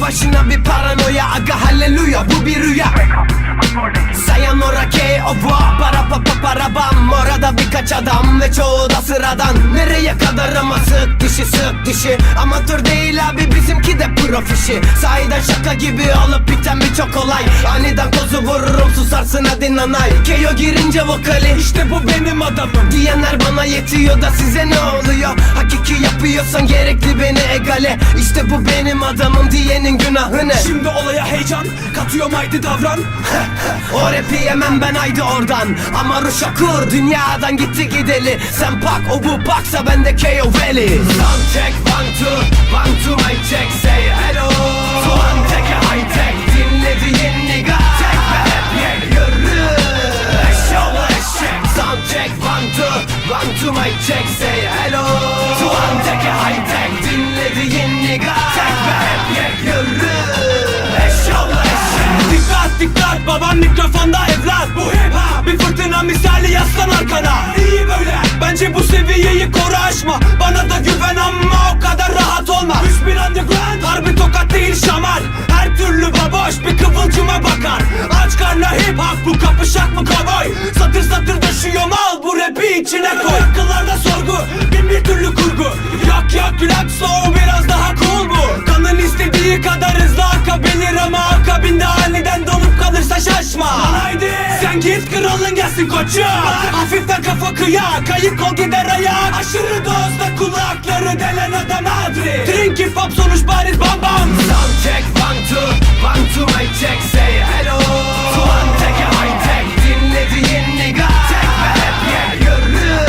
boşuna bir paranoya. Aga halleluya bu bir rüya. Sayonara ke ova Para pa pa para bam. Orada birkaç adam ve çoğu da sıradan. Nereye kadar ama sık dişi sık dişi. Amatör değil abi bizimki de profişi Sahiden şaka gibi olup biten birçok olay. Aniden kozu vururum susarsın hadi nanay. Keyo girince vokali işte bu benim adamım. Diyenler bana yetiyor da size ne oluyor? Hakiki yapıyorsan gerekli beni egale. İşte bu benim adamım diyenin günahı ne Şimdi olaya heyecan Katıyorum haydi davran. O rapi yemem ben haydi oradan. Ama Ruşakur dünyadan gitti gideli. Sen pak o bu paksa ben de KO Valley Sound check one two one two mic check say hello. Teke high tech dinlediğin nigga Tek ve hep yek yürü Eşyolu eşek. Sound check one two one two mic check say hello Tuan teke high tech. Dinlediğin nigga Dikkat dikkat. Mikrofonda evlat. Bu hip hop. Bir fırtına misali yaslan arkana. İyi böyle. Bence bu seviyeyi koru aşma. Bana da güven ama o kadar rahat olma. 3000 underground. Harbi tokat değil şamar. Her türlü baboş bir kıvılcıma bakar. Aç karnı hip hop. Bu kapışak mı kovboy? Satır satır düşüyor mal. Bu rapi içine koy git kralın gelsin koçum Hafiften kafa kıyak Kayık ol gider ayak Aşırı dozda kulakları delen adam adri. Drink hip hop sonuç bariz bam bam. Sound check one two one two mic check say hello. Tuan teke high tech dinlediğin nigga Tek ve hep yek yürü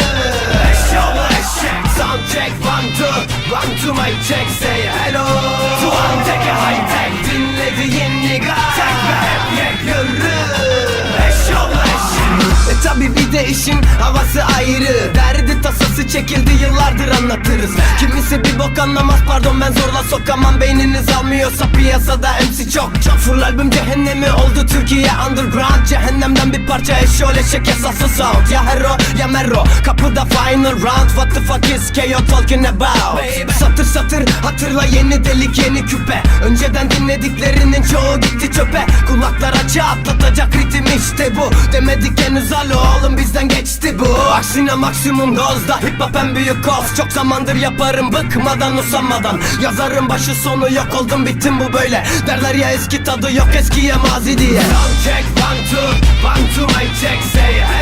Eşyolu eşek Sound check one two one two mic check say Derdi tasası çekildi yıllardır anlatırız. Kimisi bir bok anlamaz pardon ben zorla sokamam. Beyniniz almıyorsa piyasada MC çok çok. Full albüm cehennemi oldu Türkiye underground. Cehennemden bir parça eşyol eşek esaslı sound. Ya hero ya mero kapıda final round. What the fuck is KO talking about? Satır satır hatırla yeni delik yeni küpe. Önceden dinlediklerinin çoğu gitti çöpe. Kulaklar açı atlatacak ritim işte bu. Demedik henüz alo oğlum bizden geçti bu. Aksine maksimum dozda. Hip hop en büyük koz Çok zamandır yaparım bıkmadan usanmadan. Yazarım başı sonu yok oldum bittim bu böyle. Derler ya eski tadı yok eskiye mazi diye. Sound check one two one two mic check say Tuan